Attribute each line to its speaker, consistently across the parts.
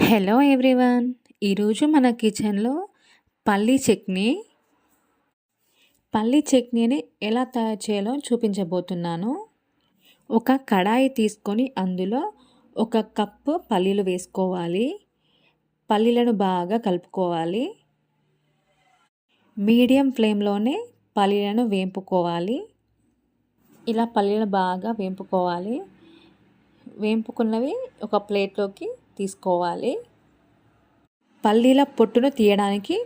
Speaker 1: Hello everyone. ఈరోజు మన కిచెన్లో పల్లీ చట్నీ. పల్లీ చట్నీని ఎలా తయారు చేయాలో చూపించబోతున్నాను. ఒక కడాయి తీసుకొని అందులో ఒక కప్పు పల్లీలు వేసుకోవాలి. పల్లీలను బాగా కలుపుకోవాలి. మీడియం ఫ్లేమ్లోనే పల్లీలను వేంపుకోవాలి. ఇలా పల్లీలను బాగా వేంపుకోవాలి. వేంపుకున్నవి ఒక ప్లేట్లోకి తీసుకోవాలి. పల్లీల పొట్టును తీయడానికి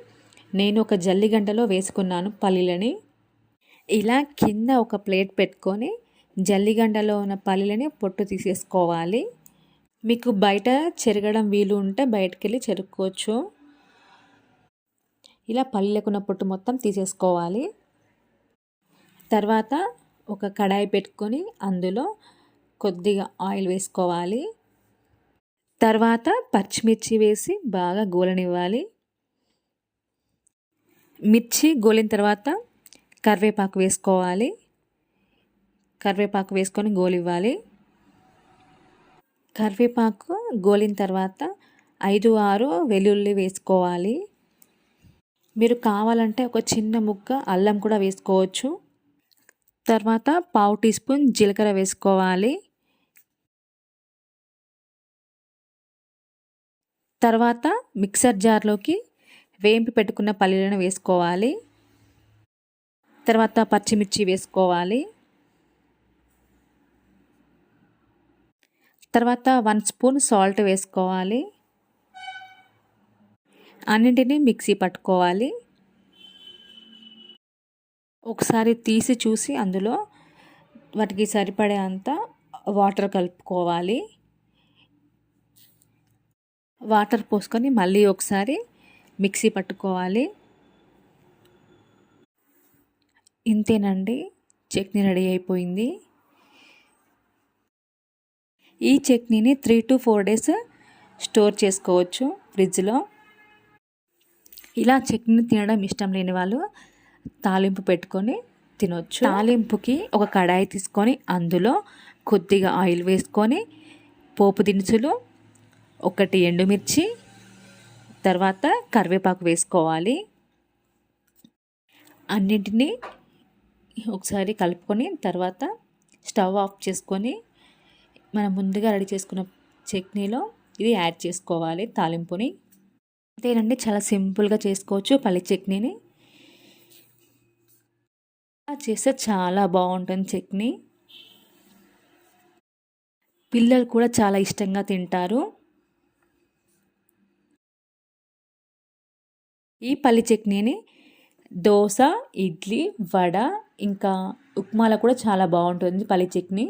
Speaker 1: నేను ఒక జల్లిగంటలో వేసుకున్నాను పల్లీలని. ఇలా కింద ఒక ప్లేట్ పెట్టుకొని జల్లిగంటలో ఉన్న పల్లీలని పొట్టు తీసేసుకోవాలి. మీకు బయట చెరగడం వీలు ఉంటే బయటకు వెళ్ళి చెరుక్కోవచ్చు. ఇలా పల్లీలకున్న పొట్టు మొత్తం తీసేసుకోవాలి. తర్వాత ఒక కడాయి పెట్టుకొని అందులో కొద్దిగా ఆయిల్ వేసుకోవాలి. తర్వాత పచ్చిమిర్చి వేసి బాగా గోలనివ్వాలి. మిర్చి గోలిన తర్వాత కరివేపాకు వేసుకోవాలి. కరివేపాకు వేసుకొని గోలివ్వాలి. కరివేపాకు గోలిన తర్వాత ఐదు ఆరు వెల్లుల్లి వేసుకోవాలి. మీరు కావాలంటే ఒక చిన్న ముక్క అల్లం కూడా వేసుకోవచ్చు. తర్వాత పావు టీ స్పూన్ జీలకర్ర వేసుకోవాలి. తర్వాత మిక్సర్ జార్లోకి వేంపి పెట్టుకున్న పల్లీలను వేసుకోవాలి. తర్వాత పచ్చిమిర్చి వేసుకోవాలి. తర్వాత వన్ స్పూన్ సాల్ట్ వేసుకోవాలి. అన్నింటినీ మిక్సీ పట్టుకోవాలి. ఒకసారి తీసి చూసి అందులో వాటికి సరిపడే అంత వాటర్ కలుపుకోవాలి. వాటర్ పోసుకొని మళ్ళీ ఒకసారి మిక్సీ పట్టుకోవాలి. ఇంతేనండి చట్నీ రెడీ అయిపోయింది. ఈ చట్నీని three to four days store చేసుకోవచ్చు ఫ్రిడ్జ్లో. ఇలా చట్నీ తినడం ఇష్టం లేని వాళ్ళు తాలింపు పెట్టుకొని తినొచ్చు. తాలింపుకి ఒక కడాయి తీసుకొని అందులో కొద్దిగా ఆయిల్ వేసుకొని పోపు దినుసులు ఒకటి ఎండుమిర్చి తర్వాత కరివేపాకు వేసుకోవాలి. అన్నింటినీ ఒకసారి కలుపుకొని తర్వాత స్టవ్ ఆఫ్ చేసుకొని మనం ముందుగా రెడీ చేసుకున్న చట్నీలో ఇది యాడ్ చేసుకోవాలి తాలింపుని. అంతేనండి చాలా సింపుల్గా చేసుకోవచ్చు పల్లి చట్నీని. చేస్తే చాలా బాగుంటుంది చట్నీ. పిల్లలు కూడా చాలా ఇష్టంగా తింటారు. ఈ పల్లి చట్నీని దోశ ఇడ్లీ వడ ఇంకా ఉప్మాలో కూడా చాలా బాగుంటుంది పల్లి చట్నీ.